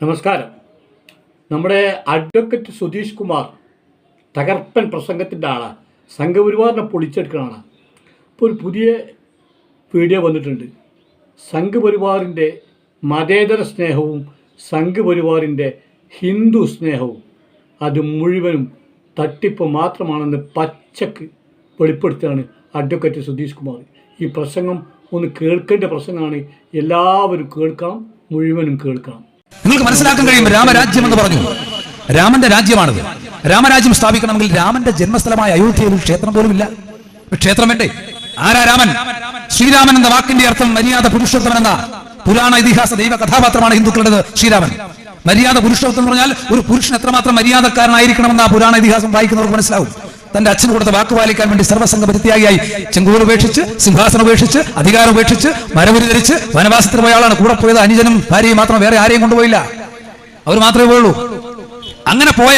നമസ്കാരം. നമ്മുടെ അഡ്വക്കറ്റ് സുധീഷ് കുമാർ തകർപ്പൻ പ്രസംഗത്തിന്റെ ആളാണ് സംഘപരിവാറിനെ പൊളിച്ചെടുക്കണതാണ് ഇപ്പോൾ ഒരു പുതിയ വീഡിയോ വന്നിട്ടുണ്ട്. സംഘപരിവാറിന്റെ മതേതര സ്നേഹവും സംഘപരിവാറിന്റെ ഹിന്ദു സ്നേഹവും അത് മുഴുവനും തട്ടിപ്പ് മാത്രമാണെന്ന് പച്ചക്ക് വെളിപ്പെടുത്തുകയാണ് അഡ്വക്കറ്റ് സുധീഷ് കുമാർ. ഈ പ്രസംഗം ഒന്ന് കേൾക്കേണ്ട പ്രസംഗമാണ്. എല്ലാവരും കേൾക്കണം മുഴുവനും കേൾക്കണം. നിങ്ങൾക്ക് മനസ്സിലാക്കാൻ കഴിയും രാമരാജ്യം എന്ന് പറഞ്ഞു. രാമന്റെ രാജ്യമാണത്. രാമരാജ്യം സ്ഥാപിക്കണമെങ്കിൽ രാമന്റെ ജന്മസ്ഥലമായ അയോധ്യയിൽ ക്ഷേത്രം പോലും ഇല്ല ക്ഷേത്രം വേണ്ടേ? ആരാ രാമൻ? ശ്രീരാമൻ എന്ന വാക്കിന്റെ അർത്ഥം മര്യാദ പുരുഷോത്തമൻ എന്ന പുരാണ ഇതിഹാസ ദൈവ കഥാപാത്രമാണ് ഹിന്ദുക്കളുടേത് ശ്രീരാമൻ. മര്യാദ പുരുഷോത്തം എന്ന് പറഞ്ഞാൽ ഒരു പുരുഷൻ എത്രമാത്രം ആ പുരാണ ഇതിഹാസം വായിക്കുന്നവർക്ക് മനസ്സിലാവും. തന്റെ അച്ഛൻ കൊടുത്ത വാക്ക് പാലിക്കാൻ വേണ്ടി സർവസംഘ പരിത്യാഗിയായി ചെങ്കൂർ ഉപേക്ഷിച്ച് സിംഹാസനം ഉപേക്ഷിച്ച് അധികാരം ഉപേക്ഷിച്ച് മരമുരി ധരിച്ച് വനവാസത്തിന് പോയ ആളാണ് കൂടെ പോയത് അനുജനും ഭാര്യയും മാത്രം വേറെ ആരെയും കൊണ്ടുപോയില്ല. അവർ മാത്രമേ പോയുള്ളൂ. അങ്ങനെ പോയ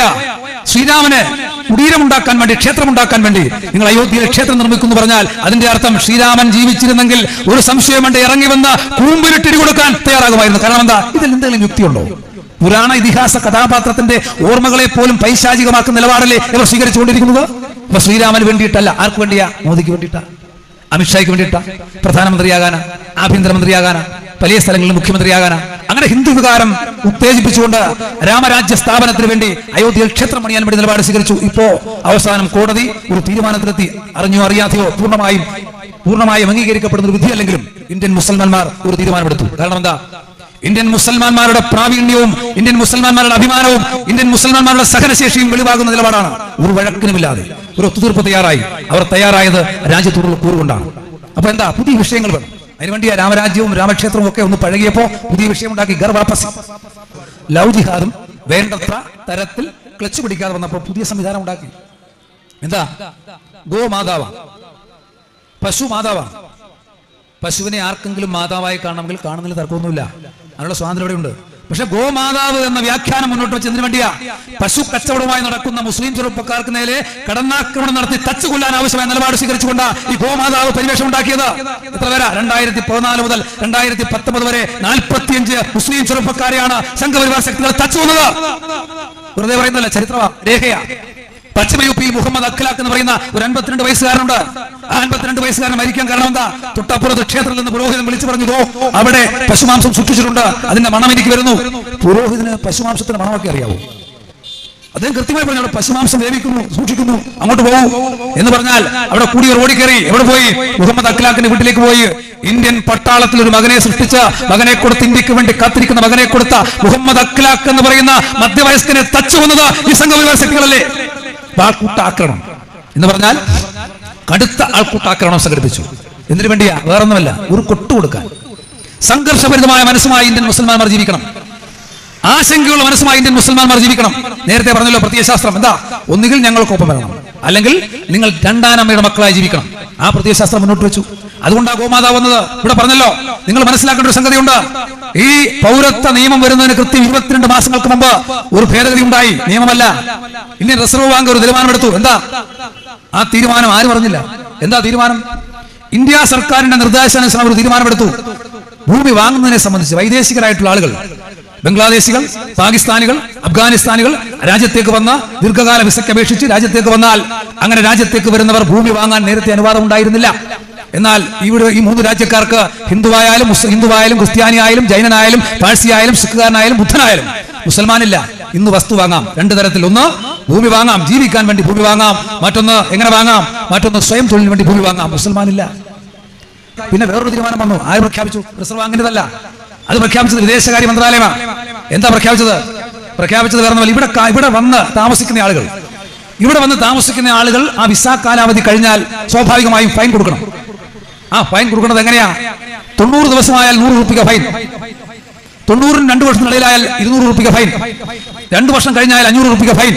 ശ്രീരാമന് കുടീരമുണ്ടാക്കാൻ വേണ്ടി ക്ഷേത്രം ഉണ്ടാക്കാൻ വേണ്ടി നിങ്ങൾ അയോധ്യയിൽ ക്ഷേത്രം നിർമ്മിക്കുന്നു പറഞ്ഞാൽ അതിന്റെ അർത്ഥം ശ്രീരാമൻ ജീവിച്ചിരുന്നെങ്കിൽ ഒരു സംശയം വേണ്ട ഇറങ്ങി വന്ന കൂമ്പിലിട്ടിരി കൊടുക്കാൻ തയ്യാറാകുമായിരുന്നു. കാരണം എന്താ? ഇതിൽ എന്തെങ്കിലും യുക്തിയുണ്ടോ? പുരാണ ഇതിഹാസ കഥാപാത്രത്തിന്റെ ഓർമ്മകളെ പോലും പൈശാചികമാക്കുന്ന നിലപാടല്ലേ ഇവർ സ്വീകരിച്ചുകൊണ്ടിരിക്കുന്നത്? ഇവർ ശ്രീരാമന് വേണ്ടിയിട്ടല്ല. ആർക്ക് വേണ്ടിയാ? മോദിക്ക് വേണ്ടിയിട്ടാ. അമിത്ഷായ്ക്ക് വേണ്ടിയിട്ടാ. പ്രധാനമന്ത്രിയാകാനാ. ആഭ്യന്തരമന്ത്രിയാകാനാ. വലിയ സ്ഥലങ്ങളിൽ മുഖ്യമന്ത്രിയാകാനാ. അങ്ങനെ ഹിന്ദു വികാരം ഉത്തേജിപ്പിച്ചുകൊണ്ട് രാമരാജ്യ സ്ഥാപനത്തിന് വേണ്ടി അയോധ്യയിൽ ക്ഷേത്രം പണിയാൻ വേണ്ടി നിലപാട് സ്വീകരിച്ചു. ഇപ്പോ അവസാനം കോടതി ഒരു തീരുമാനത്തിലെത്തി. അറിഞ്ഞോ അറിയാതെയോ പൂർണമായും പൂർണമായും അംഗീകരിക്കപ്പെടുന്ന ഒരു വിധിയല്ലെങ്കിലും ഇന്ത്യൻ മുസൽമാന്മാർ ഒരു തീരുമാനമെടുത്തു. കാരണം എന്താ? ഇന്ത്യൻ മുസൽമാന്മാരുടെ പ്രാവീണ്യവും ഇന്ത്യൻ മുസൽമാന്മാരുടെ അഭിമാനവും ഇന്ത്യൻ മുസൽമാന്മാരുടെ സഹനശേഷിയും വെളിവാകുന്ന നിലപാടാണ്. ഒരു വഴക്കിനുമില്ലാതെ ഒരു ഒത്തുതീർപ്പ് തയ്യാറായി. അവർ തയ്യാറായത് രാജ്യത്തോടുള്ള കൂറുകൊണ്ടാണ്. അപ്പൊ എന്താ? പുതിയ വിഷയങ്ങൾ വേണം. അതിനുവേണ്ടി രാമരാജ്യവും രാമക്ഷേത്രവും ഒക്കെ ഒന്ന് പഴകിയപ്പോ പുതിയ വിഷയം ഉണ്ടാക്കി. ഗർവാപ്പസി ലവ് ജിഹാദും വേണ്ടത്ര തരത്തിൽ ക്ലച്ച് പിടിക്കാതെ വന്നപ്പോൾ പുതിയ സംവിധാനം ഉണ്ടാക്കി. എന്താ? ഗോ ഗോമാതാവാണ് പശു മാതാവാണ് പശുവിനെ ആർക്കെങ്കിലും മാതാവായി കാണണമെങ്കിൽ കാണുന്നതിൽ തർക്കമൊന്നുമില്ല. അതിനുള്ള സ്വാതന്ത്ര്യം ഇവിടെയുണ്ട്. പക്ഷെ ഗോമാതാവ് എന്ന വ്യാഖ്യാനം മുന്നോട്ട് വെച്ചതിന് വേണ്ടിയാ? പശു കച്ചവടവുമായി നടക്കുന്ന മുസ്ലിം ചെറുപ്പക്കാർക്ക് നേരെ കടന്നാക്രമണം നടത്തി തച്ചു കൊല്ലാൻ ആവശ്യമായ നിലപാട് സ്വീകരിച്ചുകൊണ്ട് ഈ ഗോമാതാവ് പരിവേഷം ഉണ്ടാക്കിയത്? എത്ര പേരാ? രണ്ടായിരത്തി പതിനാല് മുതൽ രണ്ടായിരത്തി പത്തൊമ്പത് വരെ നാൽപ്പത്തിയഞ്ച് മുസ്ലിം ചെറുപ്പക്കാരെയാണ് സംഘപരിവാർ ശക്തികൾ തച്ചു കൊന്നത്. വെറുതെ പറയുന്നതല്ല ചരിത്രമാ രേഖയാ. പശ്ചിമ യു പി മുഹമ്മദ് അഖ്ലാഖ് എന്ന് പറയുന്ന ഒരു അൻപത്തിരണ്ട് വയസ്സുകാരനുണ്ട്. അൻപത്തിരണ്ട് വയസ്സുകാരൻ മരിക്കാൻ കാരണം എന്താ? തൊട്ടപ്പുറത്ത് ക്ഷേത്രത്തിൽ നിന്ന് പുരോഹിതൻ വിളിച്ചു പറഞ്ഞു "ദോ, അവിടെ പശുമാംസം സൂക്ഷിച്ചിട്ടുണ്ട്. അതിന്റെ മണം എനിക്ക് വരുന്നു. പുരോഹിതന് പശുമാംസത്തിന്റെ മണമൊക്കെ അറിയാവൂ? അദ്ദേഹം കൃത്യമായി പറഞ്ഞു അവിടെ പശുമാംസം വേവിക്കുന്നു സൂക്ഷിക്കുന്നു അങ്ങോട്ട് പോകൂ. എന്ന് പറഞ്ഞാൽ അവിടെ കൂടിയവർ ഓടിക്കയറി എവിടെ പോയി? മുഹമ്മദ് അഖ്ലാഖിന്റെ വീട്ടിലേക്ക് പോയി. ഇന്ത്യൻ പട്ടാളത്തിൽ ഒരു മകനെ സൃഷ്ടിച്ച മകനെ കൊടുത്ത് ഇന്ത്യയ്ക്ക് വേണ്ടി കാത്തിരിക്കുന്ന മകനെ കൊടുത്ത മുഹമ്മദ് അഖ്ലാഖ് എന്ന് പറയുന്ന മധ്യവയസ്കനെ തച്ചു വന്നത് ഈ സംഘപരിവാർ ശക്തികളല്ലേ ആക്രമണം. എന്ന് പറഞ്ഞാൽ കടുത്ത ആൾക്കൂട്ടാക്രമണം സംഘടിപ്പിച്ചു. എന്തിനു വേണ്ടിയാ? വേറൊന്നുമല്ല ഒരു കൊട്ടു കൊടുക്കാൻ. സംഘർഷഭരിതമായ മനസ്സുമായി ഇന്ത്യൻ മുസൽമാന്മാർ ജീവിക്കണം. ആശങ്കയുള്ള മനസ്സുമായി ഇന്ത്യൻ മുസൽമാന്മാർ ജീവിക്കണം. നേരത്തെ പറഞ്ഞല്ലോ പ്രത്യയശാസ്ത്രം. എന്താ? ഒന്നുകിൽ ഞങ്ങൾക്കൊപ്പം വരണം. അല്ലെങ്കിൽ നിങ്ങൾ രണ്ടാനമ്മയുടെ മക്കളായി ജീവിക്കണം. ആ പ്രത്യയശാസ്ത്രം മുന്നോട്ട് വെച്ചു. അതുകൊണ്ടാ ഗോമാതാവ് വന്നത്. ഇവിടെ പറഞ്ഞല്ലോ നിങ്ങൾ മനസ്സിലാക്കേണ്ട ഒരു സംഗതിയുണ്ട്. ഈ പൗരത്വ നിയമം വരുന്നതിന് കൃത്യം ഇരുപത്തിരണ്ട് മാസങ്ങൾക്ക് മുമ്പ് ഒരു ഭേദഗതി ഉണ്ടായി. നിയമമല്ല. ഇന്ത്യൻ റിസർവ് ബാങ്ക് ഒരു തീരുമാനമെടുത്തു. എന്താ? ആ തീരുമാനം ആര് പറഞ്ഞില്ല? എന്താ തീരുമാനം? ഇന്ത്യ സർക്കാരിന്റെ നിർദ്ദേശാനുസരണം അവർ തീരുമാനമെടുത്തു. ഭൂമി വാങ്ങുന്നതിനെ സംബന്ധിച്ച് വൈദേശികരായിട്ടുള്ള ആളുകൾ ബംഗ്ലാദേശികൾ പാകിസ്ഥാനികൾ അഫ്ഗാനിസ്ഥാനികൾ രാജ്യത്തേക്ക് വന്ന ദീർഘകാല വിസയ്ക്ക് അപേക്ഷിച്ച് രാജ്യത്തേക്ക് വന്നാൽ അങ്ങനെ രാജ്യത്തേക്ക് വരുന്നവർ ഭൂമി വാങ്ങാൻ നേരത്തെ അനുവാദം ഉണ്ടായിരുന്നില്ല എന്നാൽ ഇവിടെ ഈ മൂന്ന് രാജ്യക്കാർക്ക് ഹിന്ദുവായാലും ഹിന്ദുവായാലും ക്രിസ്ത്യാനിയായാലും ജൈനനായാലും പാഴ്സിയായാലും സിഖുകാരനായാലും ബുദ്ധനായാലും മുസൽമാനില്ല. ഇന്ന് വസ്തു വാങ്ങാം. രണ്ടു തരത്തിൽ ഒന്ന് ഭൂമി വാങ്ങാം ജീവിക്കാൻ വേണ്ടി ഭൂമി വാങ്ങാം. മറ്റൊന്ന് എങ്ങനെ വാങ്ങാം? മറ്റൊന്ന് സ്വയം തൊഴിലിന് വേണ്ടി ഭൂമി വാങ്ങാം. മുസൽമാനില്ല. പിന്നെ വേറൊരു തീരുമാനം വന്നു. ആര് പ്രഖ്യാപിച്ചു? റിസർവ് ബാങ്കിന്റെതല്ല അത് പ്രഖ്യാപിച്ചത് വിദേശകാര്യ മന്ത്രാലയമാണ് എന്താ പ്രഖ്യാപിച്ചത്? പ്രഖ്യാപിച്ചത് വേറെ ഇവിടെ ഇവിടെ വന്ന് താമസിക്കുന്ന ആളുകൾ. ഇവിടെ വന്ന് താമസിക്കുന്ന ആളുകൾ ആ വിസ കാലാവധി കഴിഞ്ഞാൽ സ്വാഭാവികമായും ഫൈൻ കൊടുക്കണം. ആ ഫൈൻ കൊടുക്കുന്നത് എങ്ങനെയാ? തൊണ്ണൂറ് ദിവസമായാൽ നൂറ് റുപ്യ ഫൈൻ. തൊണ്ണൂറിന് രണ്ടു വർഷത്തിനിടയിലായാൽ ഇരുന്നൂറ് റുപ്യ ഫൈൻ. രണ്ടു വർഷം കഴിഞ്ഞാൽ അഞ്ഞൂറ് റുപ്യ ഫൈൻ.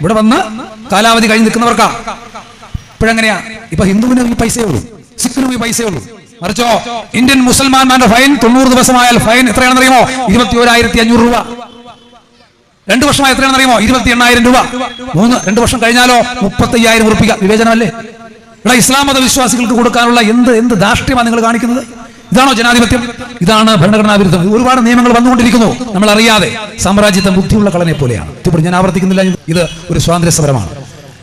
ഇവിടെ വന്ന് കാലാവധി കഴിഞ്ഞ് നിൽക്കുന്നവർക്കാ. ഇപ്പോഴെങ്ങനെയാ? ഇപ്പൊ ഹിന്ദുവിന് ഈ പൈസയേ ഉള്ളൂ. സിഖിനും ഈ പൈസയേ ഉള്ളൂ. മറിച്ചോ ഇന്ത്യൻ മുസൽമാന്മാരുടെ ഫൈൻ തൊണ്ണൂറ് ദിവസമായാൽ ഫൈൻ എത്രയാണെന്ന് അറിയുമോ ഇരുപത്തി ഓരായിരത്തി അഞ്ഞൂറ് രൂപ. രണ്ടു വർഷമായി എത്രയാണെന്ന് അറിയുമോ ഇരുപത്തി എണ്ണായിരം രൂപ. മൂന്ന് രണ്ടു വർഷം കഴിഞ്ഞാലോ മുപ്പത്തി അയ്യായിരം വിവേചനമല്ലേ? ഇവിടെ ഇസ്ലാം മത വിശ്വാസികൾക്ക് കൊടുക്കാനുള്ള എന്ത് എന്ത് ധാർഷ്ട്യമാണ് നിങ്ങൾ കാണിക്കുന്നത്? ഇതാണോ ജനാധിപത്യം? ഇതാണ് ഭരണഘടനാ വിരുദ്ധം. ഒരുപാട് നിയമങ്ങൾ വന്നുകൊണ്ടിരിക്കുന്നു. നമ്മൾ അറിയാതെ സാമ്രാജ്യത്തെ ബുദ്ധിയുള്ള കളനെ പോലെയാണ്. ഇപ്പോൾ ഞാൻ ആവർത്തിക്കുന്നില്ല. ഇത് ഒരു സ്വാതന്ത്ര്യ സമരമാണ്.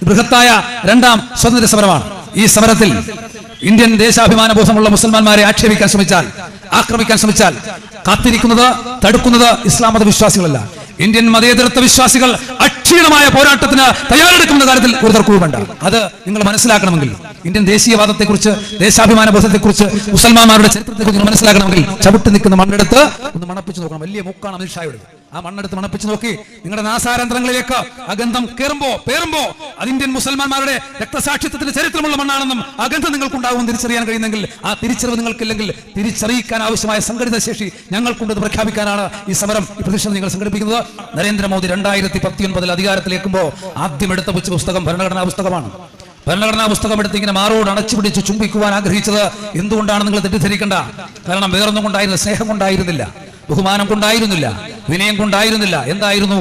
ബൃഹത്തായ രണ്ടാം സ്വാതന്ത്ര്യ സമരമാണ്. ഈ സമരത്തിൽ ഇന്ത്യൻ ദേശാഭിമാന ബോധമുള്ള മുസൽമാന്മാരെ ആക്ഷേപിക്കാൻ ശ്രമിച്ചാൽ ആക്രമിക്കാൻ ശ്രമിച്ചാൽ കാത്തിരിക്കുന്നത് തടുക്കുന്നത് ഇസ്ലാം മത വിശ്വാസികളല്ല ഇന്ത്യൻ മതേതരത്വ വിശ്വാസികൾ അക്ഷീണമായ പോരാട്ടത്തിന് തയ്യാറെടുക്കുന്ന കാര്യത്തിൽ ഒരു തർക്കവും വേണ്ട അത് നിങ്ങൾ മനസ്സിലാക്കണമെങ്കിൽ ഇന്ത്യൻ ദേശീയവാദത്തെക്കുറിച്ച് ദേശാഭിമാന ബോധത്തെക്കുറിച്ച് മുസൽമാന്മാരുടെ ചരിത്രത്തെക്കുറിച്ച് നിങ്ങൾ മനസ്സിലാക്കണമെങ്കിൽ ചവിട്ടി നിൽക്കുന്ന മണ്ണെടുത്ത് ഒന്ന് മണപ്പിച്ച് നോക്കണം. വലിയ മൂക്കാണ് അമിത്ഷായുടെ ആ മണ്ണെടുത്ത് മണപ്പിച്ച് നോക്കി. നിങ്ങളുടെ നാസാരന്ധ്രങ്ങളിലേക്ക് ആ ഗന്ധം കയറുമ്പോ പേറുമ്പോ അത് ഇന്ത്യൻ മുസൽമാന്മാരുടെ രക്തസാക്ഷിത്വത്തിന്റെ ചരിത്രമുള്ള മണ്ണാണെന്നും ആ ഗന്ധം നിങ്ങൾക്കുണ്ടാകും തിരിച്ചറിയാൻ കഴിയുന്നെങ്കിൽ ആ തിരിച്ചറിവ് നിങ്ങൾക്കില്ലെങ്കിൽ തിരിച്ചറിയിക്കാൻ ആവശ്യമായ സംഘടിത ശേഷി ഞങ്ങൾക്കുണ്ടെന്ന് പ്രഖ്യാപിക്കാനാണ് ഈ സമരം ഈ പ്രതിഷേധം നിങ്ങൾ സംഘടിപ്പിക്കുന്നത്. നരേന്ദ്രമോദി രണ്ടായിരത്തി പത്തിയൊൻപതിൽ അധികാരത്തിലേക്കുമ്പോൾ ആദ്യം എടുത്ത പുസ്തകം ഭരണഘടനാ പുസ്തകമാണ്. ഭരണഘടനാ പുസ്തകം എടുത്ത് ഇങ്ങനെ മാറോട് അടച്ചു പിടിച്ച് ചുംബിക്കുവാൻ ആഗ്രഹിച്ചത് എന്തുകൊണ്ടാണ് നിങ്ങൾ തെറ്റിദ്ധരിക്കേണ്ട. കാരണം വേറൊന്നും കൊണ്ടായിരുന്നു സ്നേഹം കൊണ്ടായിരുന്നില്ല ബഹുമാനം കൊണ്ടായിരുന്നില്ല വിനയം കൊണ്ടായിരുന്നില്ല. എന്തായിരുന്നു?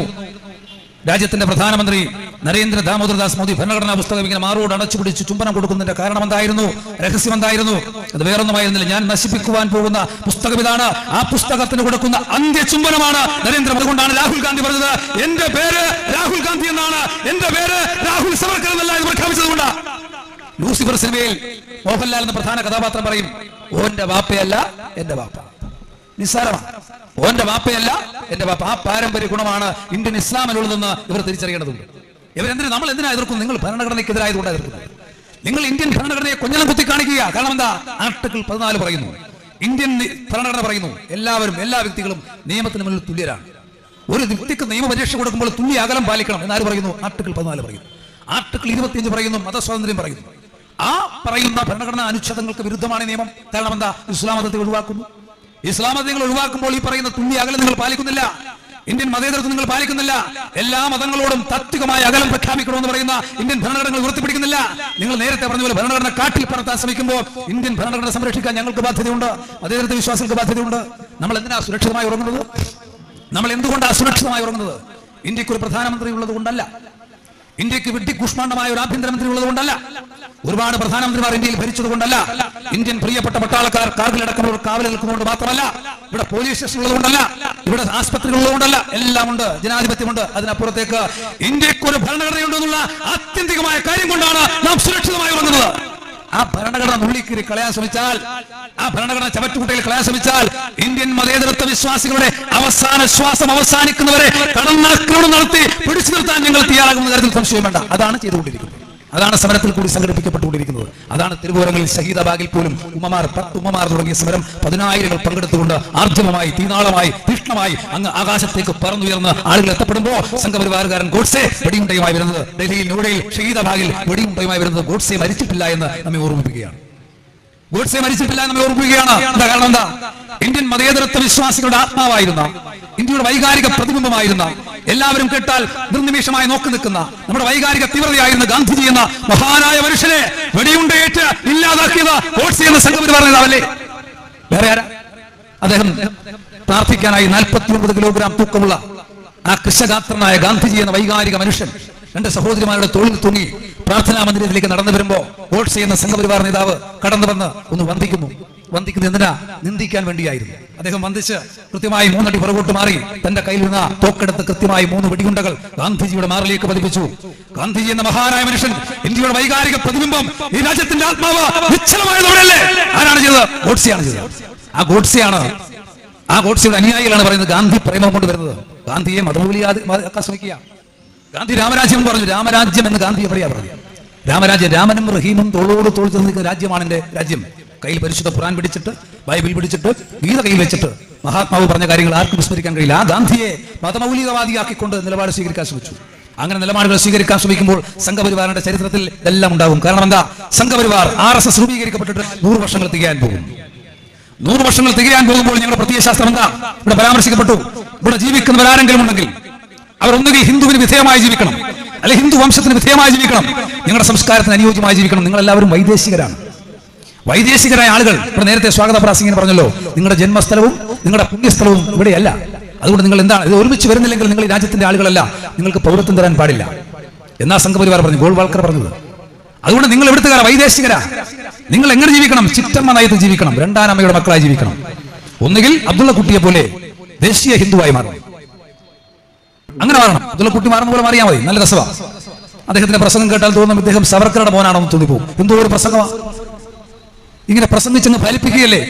രാജ്യത്തിന്റെ പ്രധാനമന്ത്രി നരേന്ദ്ര ദാമോദർദാസ് മോദി ഭരണഘടനാ പുസ്തകം ഇങ്ങനെ മാറോട് അടച്ചുപിടിച്ച് ചുംബനം കൊടുക്കുന്നതിന്റെ കാരണം എന്തായിരുന്നു? രഹസ്യം എന്തായിരുന്നു? അത് വേറൊന്നുമായിരുന്നില്ല ഞാൻ നശിപ്പിക്കുവാൻ പോകുന്ന പുസ്തകം ഇതാണ്. ആ പുസ്തകത്തിന് കൊടുക്കുന്ന അന്ത്യ ചുംബനമാണ് നരേന്ദ്ര അതുകൊണ്ടാണ് രാഹുൽ ഗാന്ധി പറഞ്ഞത് എന്റെ പേര് രാഹുൽ ഗാന്ധി എന്നാണ്. എന്റെ പേര് രാഹുൽ സവർക്കർ എന്നല്ല എന്ന് ലൂസിഫർ സിനിമയിൽ മോഹൻലാൽ എന്ന പ്രധാന കഥാപാത്രം പറയും ഓന്റെ വാപ്പയല്ല എന്റെ വാപ്പ. നിസ്സാരമാണ് ഓന്റെ വാപ്പയല്ല എന്റെ വാപ്പ. ആ പാരമ്പര്യ ഗുണമാണ് ഇന്ത്യൻ ഇസ്ലാമിലുള്ളതെന്ന് ഇവർ തിരിച്ചറിയേണ്ടതുണ്ട്. ഇവരെന്തിനു നമ്മൾ എന്തിനാ എതിർക്കുന്നു നിങ്ങൾ ഭരണഘടനയ്ക്കെതിരായതുകൊണ്ടാണ് എതിർക്കുന്നത് നിങ്ങൾ ഇന്ത്യൻ ഭരണഘടനയെ കൊഞ്ഞലം കുത്തി കാണിക്കുക കാരണം എന്താ? ആർട്ടിക്കിൾ പതിനാല് പറയുന്നു. ഇന്ത്യൻ ഭരണഘടന പറയുന്നു എല്ലാവരും എല്ലാ വ്യക്തികളും നിയമത്തിന് മുന്നിൽ തുല്യരാണ്. ഒരു വ്യക്തിക്ക് നിയമപരീക്ഷ കൊടുക്കുമ്പോൾ തുല്യ അകലം പാലിക്കണം എന്നാര് പറയുന്നു? ആർട്ടിക്കിൾ പതിനാല് പറയുന്നു. ആർട്ടിക്കിൾ ഇരുപത്തിയഞ്ച് പറയുന്നു മതസ്വാതന്ത്ര്യം പറയുന്നു. ആ പറയുന്ന ഭരണഘടനാ അനുച്ഛേദങ്ങൾക്ക് വിരുദ്ധമാണ് നിയമം. കാരണം എന്താ? ഇസ്ലാം മതത്തെ ഒഴിവാക്കുന്നു. ഇസ്ലാം മതം നിങ്ങൾ ഒഴിവാക്കുമ്പോൾ ഈ പറയുന്ന തുല്യ അകലം നിങ്ങൾ പാലിക്കുന്നില്ല. ഇന്ത്യൻ മതേതരത്വം നിങ്ങൾ പാലിക്കുന്നില്ല. എല്ലാ മതങ്ങളോടും താത്വികമായ അകലം പ്രഖ്യാപിക്കണമെന്ന് പറയുന്ന ഇന്ത്യൻ ഭരണഘടന ഉയർത്തിപ്പിടിക്കുന്നില്ല. നിങ്ങൾ നേരത്തെ പറഞ്ഞ പോലെ ഭരണഘടന കാട്ടിൽ പറത്താൻ ശ്രമിക്കുമ്പോൾ ഇന്ത്യൻ ഭരണഘടന സംരക്ഷിക്കാൻ ഞങ്ങൾക്ക് ബാധ്യതയുണ്ട്. മതേതരത്വ വിശ്വാസികൾക്ക് ബാധ്യതയുണ്ട്. നമ്മൾ എന്തിനാ സുരക്ഷിതമായി ഉറങ്ങുന്നത്? നമ്മൾ എന്തുകൊണ്ടാണ് സുരക്ഷിതമായി ഉറങ്ങുന്നത്? ഇന്ത്യയ്ക്ക് ഒരു പ്രധാനമന്ത്രി ഉള്ളത് കൊണ്ടല്ല ഇന്ത്യയ്ക്ക് വെട്ടിക്കുഷ്മാണ്ഡമായ ഒരു ആഭ്യന്തരമന്ത്രി ഉള്ളത് കൊണ്ടല്ല ഒരുപാട് പ്രധാനമന്ത്രിമാർ ഇന്ത്യയിൽ ഭരിച്ചത് കൊണ്ടല്ല ഇന്ത്യൻ പ്രിയപ്പെട്ട പട്ടാളക്കാർ കാർഗിലടക്കമുള്ള കാവൽ നിൽക്കുന്നതുകൊണ്ട് മാത്രമല്ല ഇവിടെ പോലീസ് സ്റ്റേഷൻ ഉള്ളതുകൊണ്ടല്ല ഇവിടെ ആസ്പത്രികൾ ഉള്ളതുകൊണ്ടല്ല എല്ലാം ഉണ്ട് ജനാധിപത്യമുണ്ട്. അതിനപ്പുറത്തേക്ക് ഇന്ത്യയ്ക്ക് ഒരു ഭരണഘടനയുണ്ടെന്നുള്ള ആത്യന്തികമായ കാര്യം കൊണ്ടാണ് നാം സുരക്ഷിതമായി ഉറങ്ങുന്നത്. ആ ഭരണഘടന നുള്ളിക്കിരി കളയാൻ ശ്രമിച്ചാൽ ആ ഭരണഘടന ചവറ്റുകുട്ടയിൽ കളയാൻ ശ്രമിച്ചാൽ ഇന്ത്യൻ മതേതരത്വ വിശ്വാസികളുടെ അവസാന ശ്വാസം അവസാനിക്കുന്നവരെ കടന്നാക്രമണം നടത്തി പിടിച്ചു നിർത്താൻ ഞങ്ങൾ തയ്യാറാകുന്ന കാര്യത്തിൽ സംശയം വേണ്ട. അതാണ് ചെയ്തുകൊണ്ടിരിക്കുന്നത്. അതാണ് സമരത്തിൽ കൂടി സംഘടിപ്പിക്കപ്പെട്ടുകൊണ്ടിരിക്കുന്നത്. അതാണ് തിരുവോരങ്ങളിൽ ഷഹീദാബാഗിൽ പോലും ഉമ്മമാർ പത്ത് ഉമ്മമാർ തുടങ്ങിയ സമരം പതിനായിരങ്ങൾ പങ്കെടുത്തുകൊണ്ട് ആർജവമായി തീനാളമായി തീഷ്ണമായി അങ്ങ് ആകാശത്തേക്ക് പറന്നുയർന്ന് ആളുകൾ എത്തപ്പെടുമ്പോൾ സംഘപരിവാരകാരൻ ഗോഡ്സെ വെടിയുണ്ടയുമായി വരുന്നത് ഡൽഹിയിൽ ന്യൂഡൽഹിയിൽ ഷഹീദാബാഗിൽ വെടിയുണ്ടയുമായി വരുന്നത് ഗോഡ്സെ മരിച്ചിട്ടില്ല എന്ന് നമ്മെ ഓർമ്മിപ്പിക്കുകയാണ്. ഗോഡ്സെ മരിച്ചിട്ടില്ല എന്ന് നമ്മെ ഓർമ്മിപ്പിക്കുകയാണ്. എന്താ കാരണം എന്താ? ഇന്ത്യൻ മതേതരത്വ വിശ്വാസികളുടെ ആത്മാവായിരുന്ന ഇന്ത്യയുടെ വൈകാരിക പ്രതിബിംബമായിരുന്ന എല്ലാവരും കേട്ടാൽ നിർനിമിഷമായി നോക്കി നിൽക്കുന്ന നമ്മുടെ വൈകാരിക തീവ്രതയായിരുന്ന ഗാന്ധിജി എന്ന മഹാനായ മനുഷ്യനെ വെടിയുണ്ടയേറ്റ് ഇല്ലാതാക്കിയത് ഗോഡ്സെ എന്ന സംഘപരിവാർ നേതാവല്ലേ വേറെ ആരാ? അദ്ദേഹം പ്രാർത്ഥിക്കാനായി നാൽപ്പത്തി ഒമ്പത് കിലോഗ്രാം തൂക്കമുള്ള ആ കൃഷഗാത്രനായ ഗാന്ധിജി എന്ന വൈകാരിക മനുഷ്യൻ രണ്ട് സഹോദരിമാരുടെ തൊഴിൽ തൂങ്ങി പ്രാർത്ഥനാ മന്ദിരത്തിലേക്ക് നടന്നു വരുമ്പോ ഓട്സ് എന്ന സംഘപരിവാർ നേതാവ് കടന്നു വന്ന് ഒന്ന് വന്ദിക്കുന്നു വന്ദിക്കുന്നത് എന്തിനാ? നിന്ദിക്കാൻ വേണ്ടിയായിരുന്നു. അദ്ദേഹം വന്ദിച്ച് കൃത്യമായി മൂന്നടി പുറകോട്ട് മാറി. തന്റെ കയ്യിൽ നിന്ന് തോക്കെടുത്ത് കൃത്യമായി മൂന്ന് വെടിയുണ്ടകൾ ഗാന്ധിജിയുടെ മാറിലേക്ക് പതിപ്പിച്ചു. ഗാന്ധിജി എന്ന മഹാനായ മനുഷ്യൻ ഇന്ത്യയുടെ വൈകാരിക പ്രതിബിംബം ഈ രാജ്യത്തിന്റെ ആത്മാവ് നിശ്ചലമായതോടെയല്ലേ? ആരാണ് ചെയ്തത്? ഗോഡ്സിയാണ് ചെയ്തത്. ആ ഗോഡ്സിയാണ് ആ ഗോഡ്സിയുടെ അനുയായികളാണ് പറയുന്നത് ഗാന്ധി പ്രേമം കൊണ്ട് വരുന്നത്. ഗാന്ധിയെ മതമൂലിയാക്കാൻ ശ്രമിക്കുക ഗാന്ധി രാമരാജ്യം എന്ന് പറഞ്ഞു രാമരാജ്യം എന്ന് ഗാന്ധി എവിടെയാ പറഞ്ഞു രാമരാജ്യം രാമനും റഹീമും തോളോട് തോൾ ചേർന്ന് നിൽക്കുന്ന രാജ്യമാണ് എന്റെ രാജ്യം. കയ്യിൽ പരിശുദ്ധ ഖുറാൻ പിടിച്ചിട്ട് ബൈബിൾ പിടിച്ചിട്ട് ഗീത കയ്യിൽ വെച്ചിട്ട്. മഹാത്മാവ് പറഞ്ഞ കാര്യങ്ങൾ ആർക്കും വിസ്മരിക്കാൻ കഴിയില്ല. ആ ഗാന്ധിയെ മതമൗലികവാദിയാക്കിക്കൊണ്ട് നിലപാട് സ്വീകരിക്കാൻ ശ്രമിച്ചു. അങ്ങനെ നിലപാടുകൾ സ്വീകരിക്കാൻ ശ്രമിക്കുമ്പോൾ സംഘപരിവാറിന്റെ ചരിത്രത്തിൽ എല്ലാം ഉണ്ടാകും. കാരണം എന്താ? സംഘപരിവാർ ആർ എസ് എസ് രൂപീകരിക്കപ്പെട്ടിട്ട് നൂറ് വർഷങ്ങൾ തികയാൻ പോകും. നൂറ് വർഷങ്ങൾ തികയാൻ പോകുമ്പോൾ ഞങ്ങളുടെ പ്രത്യയശാസ്ത്രം എന്താ? ഇവിടെ പരാമർശിക്കപ്പെട്ടു. ഇവിടെ ജീവിക്കുന്നവരാരെങ്കിലും ഉണ്ടെങ്കിൽ അവർ ഒന്നുകിൽ ഹിന്ദുവിന് വിധേയമായി ജീവിക്കണം അല്ലെങ്കിൽ ഹിന്ദു വംശത്തിന് വിധേയമായി ജീവിക്കണം ഞങ്ങളുടെ സംസ്കാരത്തിന് അനുയോജ്യമായി ജീവിക്കണം. നിങ്ങളെല്ലാവരും വൈദേശികരാണ്. വൈദേശികരായ ആളുകൾ ഇവിടെ നേരത്തെ സ്വാഗത പ്രാസിംഗിന് പറഞ്ഞല്ലോ. നിങ്ങളുടെ ജന്മസ്ഥലവും നിങ്ങളുടെ പുണ്യസ്ഥലവും ഇവിടെയല്ല. അതുകൊണ്ട് നിങ്ങൾ എന്താണ് ഇത് ഒരുമിച്ച് വരുന്നില്ലെങ്കിൽ നിങ്ങൾ ഈ രാജ്യത്തിന്റെ ആളുകളല്ല. നിങ്ങൾക്ക് പൗരത്വം തരാൻ പാടില്ല. എന്നാ സംഘപരിവാർ പറഞ്ഞു? ഗോൾവാൾക്കർ പറഞ്ഞത്. അതുകൊണ്ട് നിങ്ങൾ എവിടുത്തുകാരാ? വൈദേശികരാ. നിങ്ങൾ എങ്ങനെ ജീവിക്കണം? ചിറ്റമ്മ നയത്തിൽ ജീവിക്കണം. രണ്ടാനമ്മയുടെ മക്കളായി ജീവിക്കണം. ഒന്നുകിൽ അബ്ദുള്ള കുട്ടിയെ പോലെ ദേശീയ ഹിന്ദുവായി മാറണം. അങ്ങനെ മാറണം. അബ്ദുള്ള കുട്ടി മാറുന്ന പോലെ മാറിയാൽ മതി. നല്ല രസമാണ് അദ്ദേഹത്തിന്റെ പ്രസംഗം കേട്ടാൽ തോന്നും ഇദ്ദേഹം സവർക്കറുടെ മോനാണെന്ന് തോന്നിപ്പോകും. എന്തോ ഒരു പ്രസംഗമാണ് ഇങ്ങനെ പ്രസംഗിച്ചങ്ങ് ഫലിപ്പിക്കുകയല്ലേ?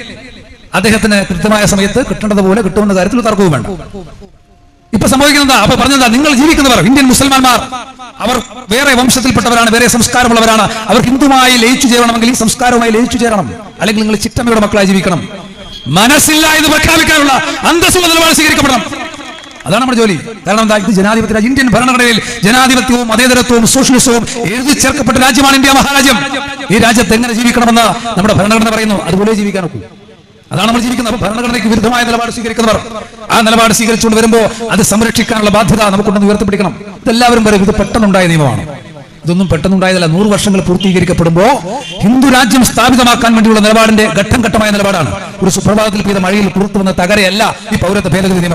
അദ്ദേഹത്തിന് കൃത്യമായ സമയത്ത് കിട്ടേണ്ടതുപോലെ കിട്ടുമെന്ന കാര്യത്തിൽ തർക്കവും വേണ്ട. ഇപ്പൊ സംഭവിക്കുന്നതാ അപ്പൊ പറഞ്ഞതാ നിങ്ങൾ ജീവിക്കുന്നവർ ഇന്ത്യൻ മുസൽമാന്മാർ അവർ വേറെ വംശത്തിൽപ്പെട്ടവരാണ് വേറെ സംസ്കാരമുള്ളവരാണ്. അവർ ഹിന്ദുമായി ലയിച്ചു ചേരണമെങ്കിൽ ഈ സംസ്കാരവുമായി ലയിച്ചു ചേരണം. അല്ലെങ്കിൽ നിങ്ങൾ ചിറ്റമ്മയുടെ മക്കളായി ജീവിക്കണം. മനസ്സില്ല എന്ന് പ്രഖ്യാപിക്കാനുള്ള അന്തസ്സുള്ള സ്വീകരിക്കപ്പെടണം. അതാണ് നമ്മുടെ ജോലി. കാരണം എന്താ? ഇത് ജനാധിപത്യ. ഇന്ത്യൻ ഭരണഘടനയിൽ ജനാധിപത്യവും മതേതരത്വവും സോഷ്യലിസവും എഴുതി ചേർക്കപ്പെട്ട രാജ്യമാണ് ഇന്ത്യ മഹാരാജ്യം. ഈ രാജ്യത്ത് എങ്ങനെ ജീവിക്കണമെന്ന് നമ്മുടെ ഭരണഘടന പറയുന്നു. അതുപോലെ ജീവിക്കാൻ അതാണ് നമ്മൾ ജീവിക്കുന്നത്. അപ്പൊ ഭരണഘടനയ്ക്ക് വിരുദ്ധമായ നിലപാട് സ്വീകരിക്കുന്നവർ. ആ നിലപാട് സ്വീകരിച്ചുകൊണ്ട് വരുമ്പോൾ അത് സംരക്ഷിക്കാനുള്ള ബാധ്യത നമുക്കുണ്ടെന്ന് ഉയർത്തിപ്പിടിക്കണം. ഇതെല്ലാവരും പറയും ഇത് പെട്ടെന്നുണ്ടായ നിയമമാണ്. ഇതൊന്നും പെട്ടെന്നുണ്ടായതല്ല. നൂറ് വർഷങ്ങൾ പൂർത്തീകരിക്കപ്പെടുമ്പോൾ ഹിന്ദു രാജ്യം സ്ഥാപിതമാക്കാൻ വേണ്ടിയുള്ള നിലപാടിന്റെ ഘട്ടം ഘട്ടമായ നിലപാടാണ്. ഒരു സുപ്രഭാതത്തിൽ പെയ്ത മഴയിൽ പുറത്തു വന്ന തകരയല്ല ഈ പൗരത്വ ഭേദഗതി നിയമം.